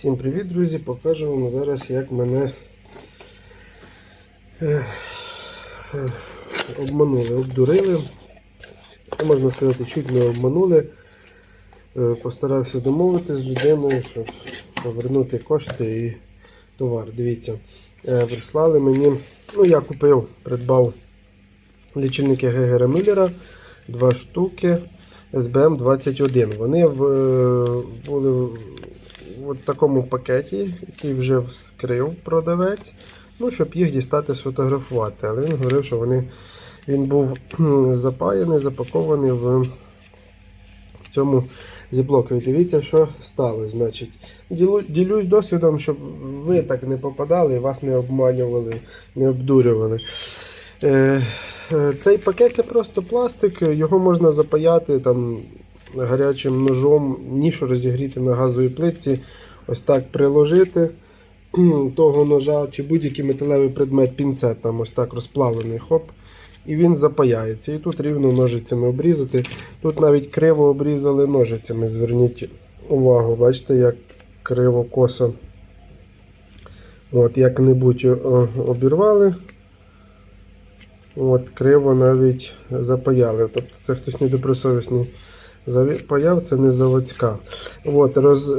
Всім привіт, друзі! Покажу вам зараз, як мене е, обманули, обдурили. Можна сказати, чуть не обманули. Е, Постарався домовитися з людиною, щоб повернути кошти і товар. Дивіться, е, прислали мені, ну я купив, придбав лічильники Гегера Мюллера, два штуки SBM 21. Вони в, були в такому пакеті, який вже вскрив продавець, ну, щоб їх дістати сфотографувати. Але він говорив, що вони, він був запаяний, запакований в цьому зіблокові. Дивіться, що стало. Значить, ділю, ділюсь досвідом, щоб ви так не попадали і вас не обманювали, не обдурювали. Е, е, цей пакет це просто пластик, його можна запаяти там гарячим ножом, нішу розігріти на газовій плитці, ось так приложити того ножа чи будь-який металевий предмет, пінцет ось так розплавлений, хоп, і він запаяється. І тут рівно ножицями обрізати. Тут навіть криво обрізали ножицями. Зверніть увагу, бачите, як криво косо. От, як-небудь обірвали. От, криво навіть запаяли. Тобто це хтось недобросовісний запаяв, це не заводська. От, роз,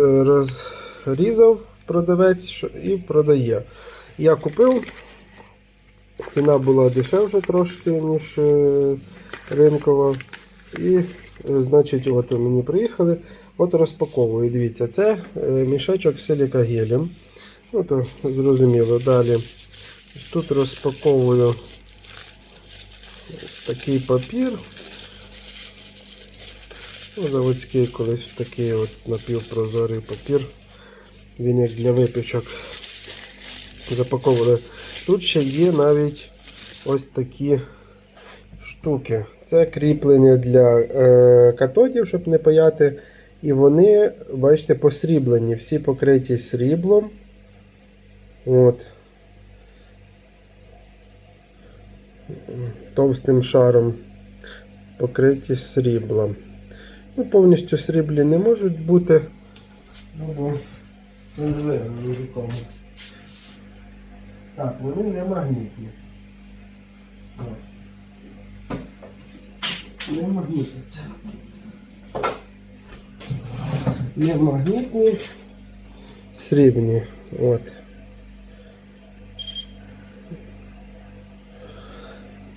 розрізав продавець і продає. Я купив. Ціна була дешевша трошки, ніж е, ринкова. І, е, значить, от мені приїхали. От розпаковую. Дивіться, це е, мішечок силікагелем. Ну, то зрозуміло. Далі тут розпаковую такий папір. Ну, заводський колись такий от напівпрозорий папір. Він як для випічок запаковували. Тут ще є навіть ось такі штуки. Це кріплення для е, катодів, щоб не паяти. І вони, бачите, посріблені, всі покриті сріблом. От. Товстим шаром покриті сріблом. Ну, повністю сріблі не можуть бути. Ну, бо це не видно нікому. Так, вони не магнітні. Не магнітяться. Не магнітні, срібні. От.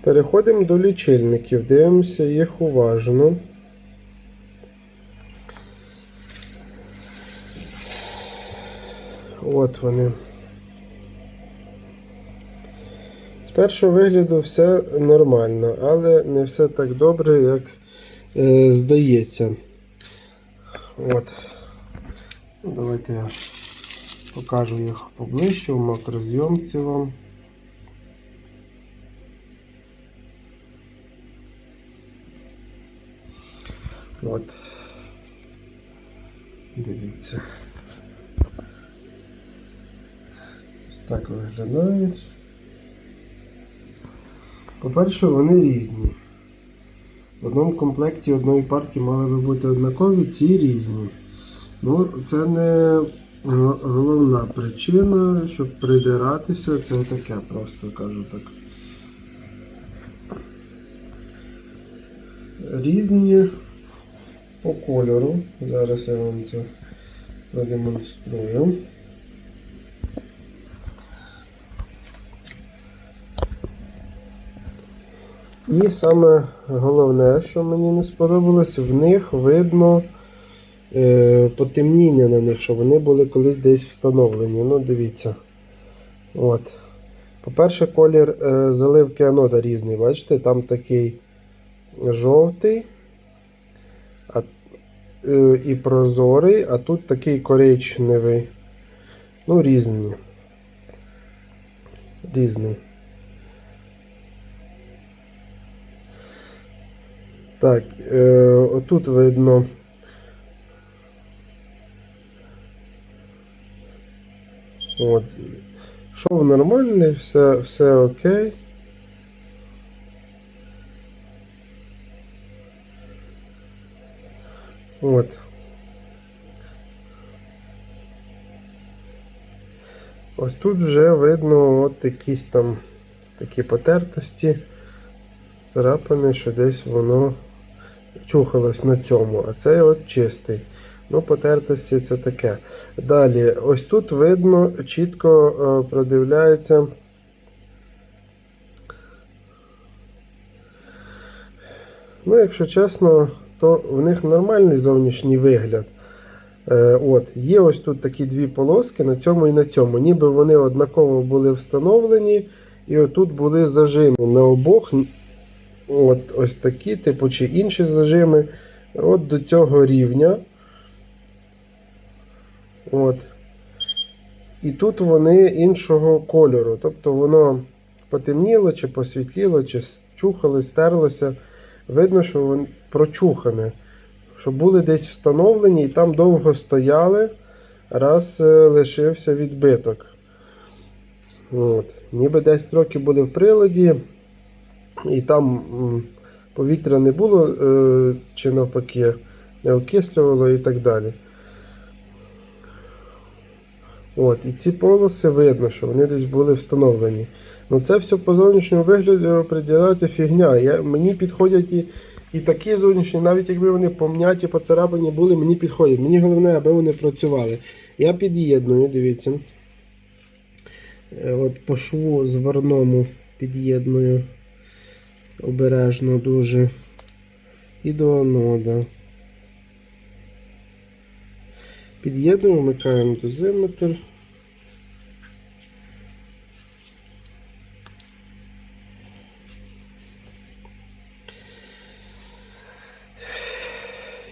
Переходимо до лічильників, дивимося їх уважно. От вони. З першого вигляду все нормально, але не все так добре, як е, здається. От. Ну, давайте я покажу їх поближче в макрозйомці вам. От. Дивіться. Ось так виглядають. По-перше, вони різні. В одному комплекті одної партії мали би бути однакові, ці різні. Ну, це не головна причина, щоб придиратися, це таке просто кажу так. Різні по кольору. Зараз я вам це продемонструю. І саме головне, що мені не сподобалось, в них видно е, потемніння на них, що вони були колись десь встановлені. Ну, дивіться. От. По-перше, колір е, заливки анода різний, бачите, там такий жовтий а, е, і прозорий, а тут такий коричневий. Ну, різні. Різний. Так, е, отут видно. От. Шов нормальний, все, все окей. От. Ось тут вже видно от якісь там такі потертості, царапини, що десь воно чухалось на цьому, а це от чистий. Ну, потертості це таке. Далі, ось тут видно, чітко е, продивляється. Ну, якщо чесно, то в них нормальний зовнішній вигляд. Е, от, є ось тут такі дві полоски на цьому і на цьому. Ніби вони однаково були встановлені, і отут були зажими на обох. От, ось такі, типу, чи інші зажими. От до цього рівня. От. І тут вони іншого кольору. Тобто воно потемніло, чи посвітліло, чи чухало, стерлося. Видно, що воно прочухане. Що були десь встановлені і там довго стояли, раз е, лишився відбиток. От. Ніби 10 років були в приладі, і там повітря не було, е, чи навпаки, не окислювало і так далі. От, і ці полоси видно, що вони десь були встановлені. Ну це все по зовнішньому вигляду приділяти фігня. Я, мені підходять і, і такі зовнішні, навіть якби вони помняті, поцарапані були, мені підходять. Мені головне, аби вони працювали. Я під'єдную, дивіться. Е, От по шву зверному під'єдную обережно дуже. І до анода. Під'єднуємо, вмикаємо дозиметр.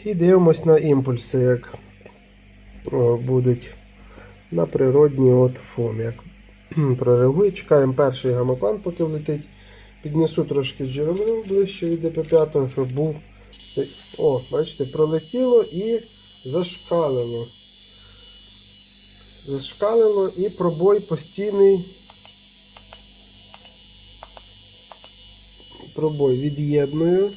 І дивимось на імпульси, як будуть на природній от фон. Як прореагує. Чекаємо перший гамаклан, поки влетить. Піднесу трошки джерело ближче від ДП5, щоб був. О, бачите, пролетіло і зашкалило. Зашкалило і пробой постійний. Пробой від'єдную.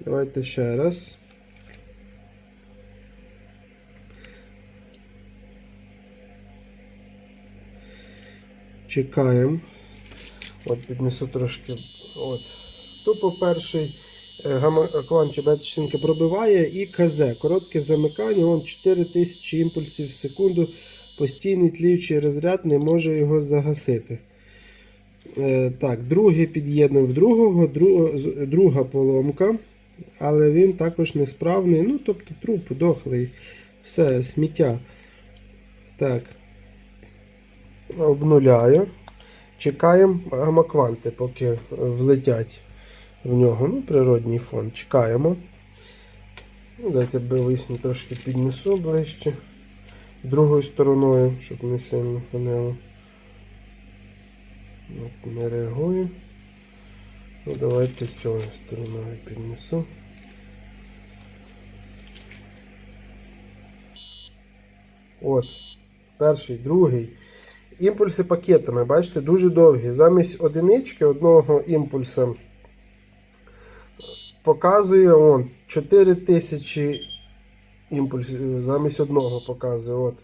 Давайте ще раз. Чекаємо. От піднесу трошки. От. Тупо перший е, гамаклан чи бетчинки пробиває і КЗ. Коротке замикання, вон 4000 імпульсів в секунду. Постійний тліючий розряд не може його загасити. Е, так, другий під'єднуємо в другого, друга, друга поломка. Але він також несправний. Ну, тобто труп дохлий. Все, сміття. Так. Обнуляю. Чекаємо гамакванти, поки влетять в нього. Ну, природній фон. Чекаємо. Дайте висні трошки піднесу ближче. Другою стороною, щоб не сильно фанило. От, не реагую. Ну, давайте цією стороною піднесу. От. Перший, другий. Імпульси пакетами, бачите, дуже довгі. Замість одинички одного імпульса показує он 4000 імпульсів замість одного показує. От.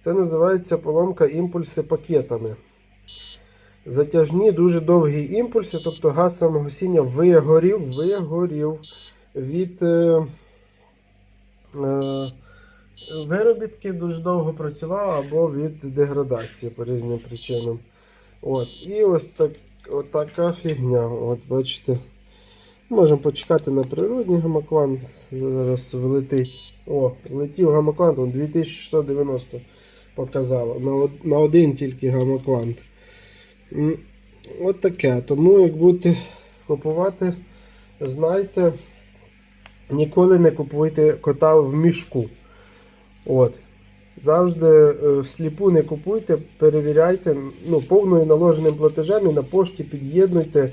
Це називається поломка імпульси пакетами. Затяжні, дуже довгі імпульси, тобто газ самогасіння вигорів, вигорів від е, е, виробітки дуже довго працював або від деградації по різним причинам. От. І ось так, от така фігня. От бачите. Можемо почекати на природній гамаквант. Зараз влетить. О, влетів гамаквант, он 2690 показало. На, на один тільки гамаквант. От таке. Тому як будете купувати, знайте, ніколи не купуйте кота в мішку. От. Завжди е, всліпу не купуйте, перевіряйте ну, повною наложеним платежем і на пошті під'єднуйте,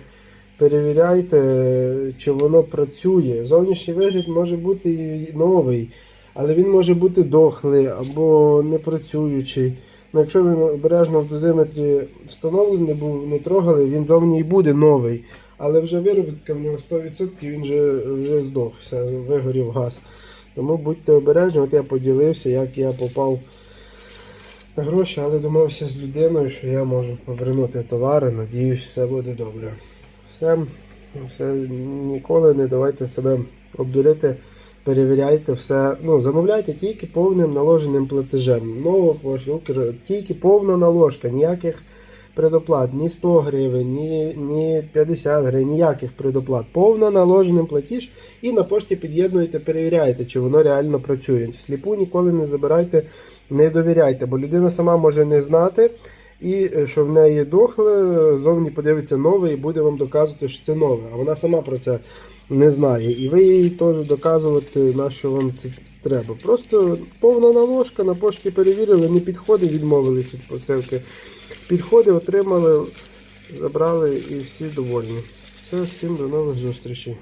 перевіряйте, е, чи воно працює. Зовнішній вигляд може бути і новий, але він може бути дохлий або не працюючий. Ну, якщо він обережно в дозиметрі встановлений був, не трогали, він зовні і буде новий. Але вже виробітка в нього 100% він вже, вже здох, все, вигорів газ. Тому будьте обережні, от я поділився, як я попав на гроші, але домовився з людиною, що я можу повернути товари. Надіюсь, все буде добре. Все, все ніколи не давайте себе обдурити. Перевіряйте все, ну замовляйте тільки повним наложеним платежем. Нова пошта, тільки повна наложка, ніяких предоплат, ні 100 гривень, ні, ні 50 гривень, ніяких предоплат. Повно наложеним платіж і на пошті під'єднуєте, перевіряєте, чи воно реально працює. Сліпу ніколи не забирайте, не довіряйте, бо людина сама може не знати. І е, що в неї дохле, зовні подивиться нове і буде вам доказувати, що це нове. А вона сама про це не знає. І ви їй теж доказувати, на що вам це треба. Просто повна наложка, на пошті перевірили, не підходить, відмовились від посилки. Підходи отримали, забрали і всі довольні. Все, всім до нових зустрічей.